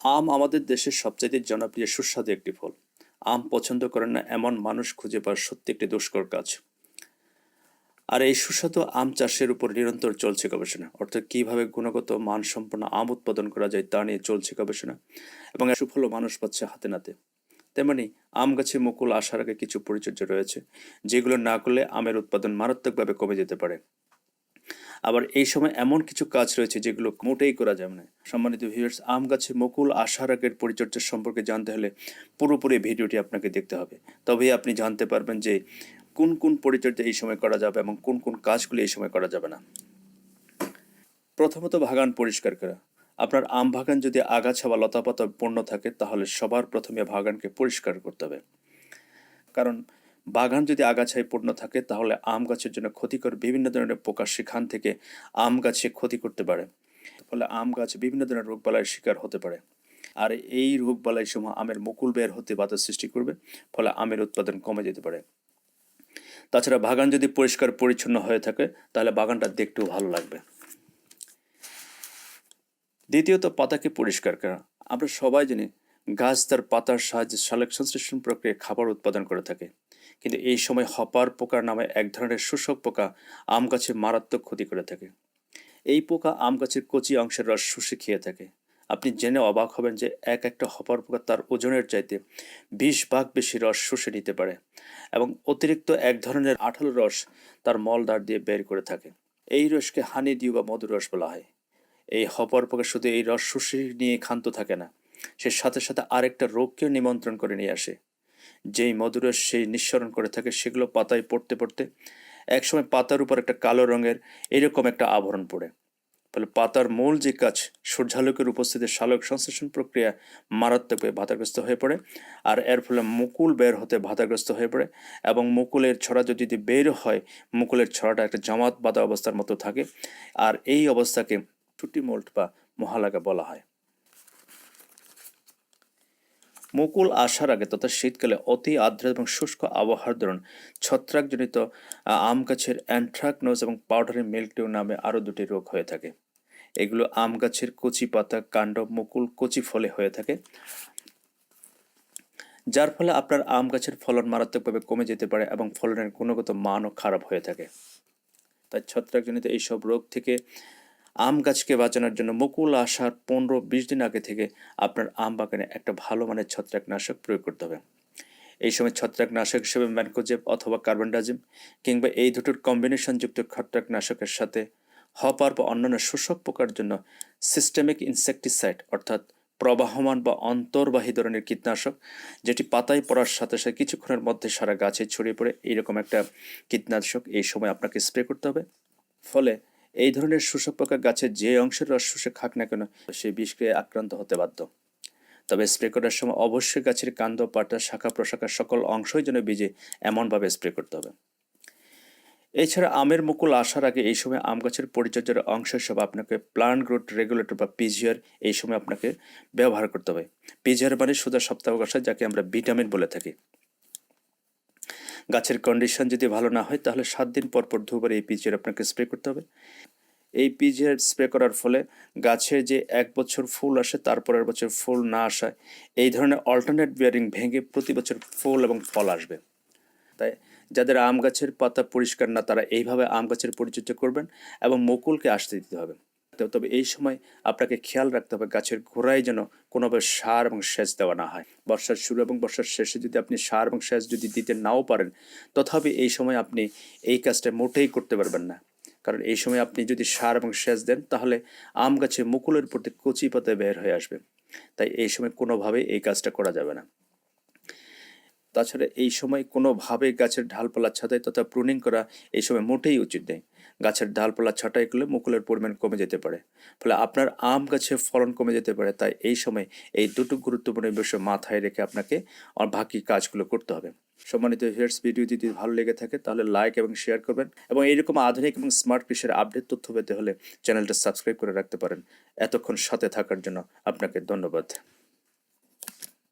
আম আমাদের দেশের সবচাইতে জনপ্রিয় সুস্বাদু একটি ফল। আম পছন্দ করেন না এমন মানুষ খুঁজে পাওয়া সত্যি একটি দুষ্কর কাজ। আর এই সুস্বাদু আম চাষের উপর নিরন্তর চলছে গবেষণা, অর্থাৎ কীভাবে গুণগত মানসম্পন্ন আম উৎপাদন করা যায় তা নিয়ে চলছে গবেষণা এবং এর সুফলও মানুষ পাচ্ছে হাতে নাতে। তেমনি আম গাছে মুকুল আসার আগে কিছু পরিচর্যা রয়েছে, যেগুলো না করলে আমের উৎপাদন মারাত্মকভাবে কমে যেতে পারে। আবার এই সময় এমন কিছু কাজ রয়েছে যেগুলো মোটেই করা যাবে না। সম্মানিত ভিউয়ার্স আম গাছে মুকুল আসার আগের পরিচর্যা সম্পর্কে জানতে হলে পুরোপুরি ভিডিওটি আপনাকে দেখতে হবে। তবেই আপনি জানতে পারবেন যে কোন কোন পরিচর্যা এই সময় করা যাবে এবং কোন কোন কাজগুলি এই সময় করা যাবে না। প্রথমত বাগান পরিষ্কার করা। আপনার আম বাগান যদি আগাছা বা লতাপাতা পূর্ণ থাকে, তাহলে সবার প্রথমে বাগানকে পরিষ্কার করতে হবে। কারণ বাগান যদি আগাছায় পূর্ণ থাকে, তাহলে আম গাছের জন্য ক্ষতিকর বিভিন্ন ধরনের পোকা সেখান থেকে আম গাছে ক্ষতি করতে পারে। ফলে আম গাছ বিভিন্ন ধরনের রোগবালাইয়ের শিকার হতে পারে। আর এই রোগবালাই সময় আমের মুকুল বের হতে বাধা সৃষ্টি করবে, ফলে আমের উৎপাদন কমে যেতে পারে। তাছাড়া বাগান যদি পরিষ্কার পরিচ্ছন্ন হয়ে থাকে, তাহলে বাগানটা দেখতেও ভালো লাগবে। দ্বিতীয়ত, পাতাকে পরিষ্কার করা। আমরা সবাই জানি গাছ তার পাতার সাহায্যে সালেকশন সংশ্লেষণ প্রক্রিয়ায় খাবার উৎপাদন করে থাকে। কিন্তু এই সময় হপার পোকার নামে এক ধরনের শোষক পোকা আম গাছে মারাত্মক ক্ষতি করে থাকে। এই পোকা আম গাছের কচি অংশের রস শুষে খেয়ে থাকে। আপনি জেনে অবাক হবেন যে এক একটা হপার পোকা তার ওজনের চাইতে বিশ ভাগ বেশি রস শুষে নিতে পারে এবং অতিরিক্ত এক ধরনের আঠালো রস তার মলদার দিয়ে বের করে থাকে। এই রসকে হানি ডিউ বা মধুর রস বলা হয়। এই হপার পোকা শুধু এই রস শুষে নিয়ে ক্ষান্ত থাকে না, সে সাথে সাথে আরেকটা রোগকেও নিমন্ত্রণ করে নিয়ে আসে। যেই মধুরস সেই নিঃসরণ করে থাকে, সেগুলো পাতায় পড়তে পড়তে একসময় পাতার উপর একটা কালো রঙের এরকম একটা আবরণ পড়ে। ফলে পাতার মূল যে কাজ, সূর্যালোকের উপস্থিতিতে সালোক সংশ্লেষণ প্রক্রিয়া মারাত্মকভাবে বাধাগ্রস্ত হয়ে পড়ে আর এর ফলে মুকুল বের হতে বাধাগ্রস্ত হয়ে পড়ে এবং মুকুলের ছড়া যদি বের হয়, মুকুলের ছড়াটা একটা জামাত বাঁধা অবস্থার মতো থাকে। আর এই অবস্থাকে টুটি মোল্ট বা মহালাগা বলা হয়। মুকুল আসার আগে তথা শীতকালে অতি আর্দ্র এবং শুষ্ক আবহাওয়ার দরুন ছত্রাকজনিত আম গাছের অ্যান্থ্রাকনোজ এবং পাউডারি মিল্কটিউ নামে আরও দুটি রোগ হয়ে থাকে। এগুলো আম গাছের কচি পাতা, কাণ্ড, মুকুল, কচি ফলে হয়ে থাকে। যার ফলে আপনার আম গাছের ফলন মারাত্মকভাবে কমে যেতে পারে এবং ফলনের গুণগত মানও খারাপ হয়ে থাকে। তাই ছত্রাকজনিত এইসব রোগ থেকে আম গাছকে বাঁচানোর জন্য মুকুল আসার পনেরো বিশ দিন আগে থেকে আপনার আম বাগানে একটা ভালো মানের ছত্রাকনাশক প্রয়োগ করতে হবে। এই সময় ছত্রাকনাশক হিসেবে ম্যানকোজেব অথবা কার্বনডাজিম কিংবা এই দুটোর কম্বিনেশনযুক্ত ছত্রাকনাশকের সাথে হপার বা অন্যান্য শোষক পোকার জন্য সিস্টেমিক ইনসেকটিসাইড অর্থাৎ প্রবাহমান বা অন্তর্বাহী ধরনের কীটনাশক, যেটি পাতায় পড়ার সাথে সাথে কিছুক্ষণের মধ্যে সারা গাছে ছড়িয়ে পড়ে, এইরকম একটা কীটনাশক এই সময় আপনাকে স্প্রে করতে হবে। ফলে এই ধরনের শোষক পোকা গাছের যে অংশের রস শুষে খাক না কেন সেই বিষক্রিয়া আক্রান্ত হতে বাধ্য। তবে স্প্রে করার সময় অবশ্যই গাছের কান্দ পাতা, শাখা প্রশাখা সকল অংশই যেন ভিজে এমনভাবে স্প্রে করতে হবে। এছাড়া আমের মুকুল আসার আগে এই সময় আম গাছের পরিচর্যার অংশ হিসেবে আপনাকে প্লান্ট গ্রোথ রেগুলেটর বা পিজিআর এই সময় আপনাকে ব্যবহার করতে হবে। পিজিআর মানে সোজা সপ্তাহাবকাশ যাকে আমরা ভিটামিন বলে থাকি। গাছের কন্ডিশন যদি ভালো না হয়, তাহলে সাত দিন পর পর দুবার এই পিজিআর আপনাকে স্প্রে করতে হবে। এই পিজিআর স্প্রে করার ফলে গাছে যে এক বছর ফুল আসে তারপরের বছর ফুল না আসায় এই ধরনের অল্টারনেট বিয়ারিং ভেঙে প্রতি বছর ফুল এবং ফল আসবে। তাই যাদের আম গাছের পাতা পরিষ্কার না, তারা এইভাবে আম গাছের পরিচর্যা করবেন এবং মুকুলকে আসতে দিতে হবে। তবে এই সময় আপনাকে খেয়াল রাখতে হবে গাছের গোড়ায় যেন কোনোভাবে সার এবং সেচ দেওয়া না হয়। বর্ষার শুরু এবং বর্ষার শেষে যদি আপনি সার এবং সেচ যদি দিতে নাও পারেন, তথাপি এই সময় আপনি এই কাজটা মোটেই করতে পারবেন না। কারণ এই সময় আপনি যদি সার এবং সেচ দেন, তাহলে আম গাছে মুকুলের প্রতি কচি পাতায় বের হয়ে আসবে। তাই এই সময় কোনোভাবেই এই কাজটা করা যাবে না। তাছাড়া এই সময় কোনোভাবে গাছের ঢালপালা ছাঁটাই তথা প্রুনিং করা এই সময় মোটেই উচিত নেই গাছের ডালপালা ছাঁটাই করলে মুকুলের পরিমাণ কমে যেতে পারে। ফলে আপনার আম গাছে ফলন কমে যেতে পারে। তাই এই সময় এই দুটো গুরুত্বপূর্ণ বিষয় মাথায় রেখে আপনাকে আর বাকি কাজগুলো করতে হবে। সম্মানিত হিয়ার্স ভিডিও যদি ভালো লেগে থাকে, তাহলে লাইক এবং শেয়ার করবেন এবং এইরকম আধুনিক এবং স্মার্ট কৃষির আপডেট তথ্য পেতে হলে চ্যানেলটা সাবস্ক্রাইব করে রাখতে পারেন। এতক্ষণ সাথে থাকার জন্য আপনাকে ধন্যবাদ।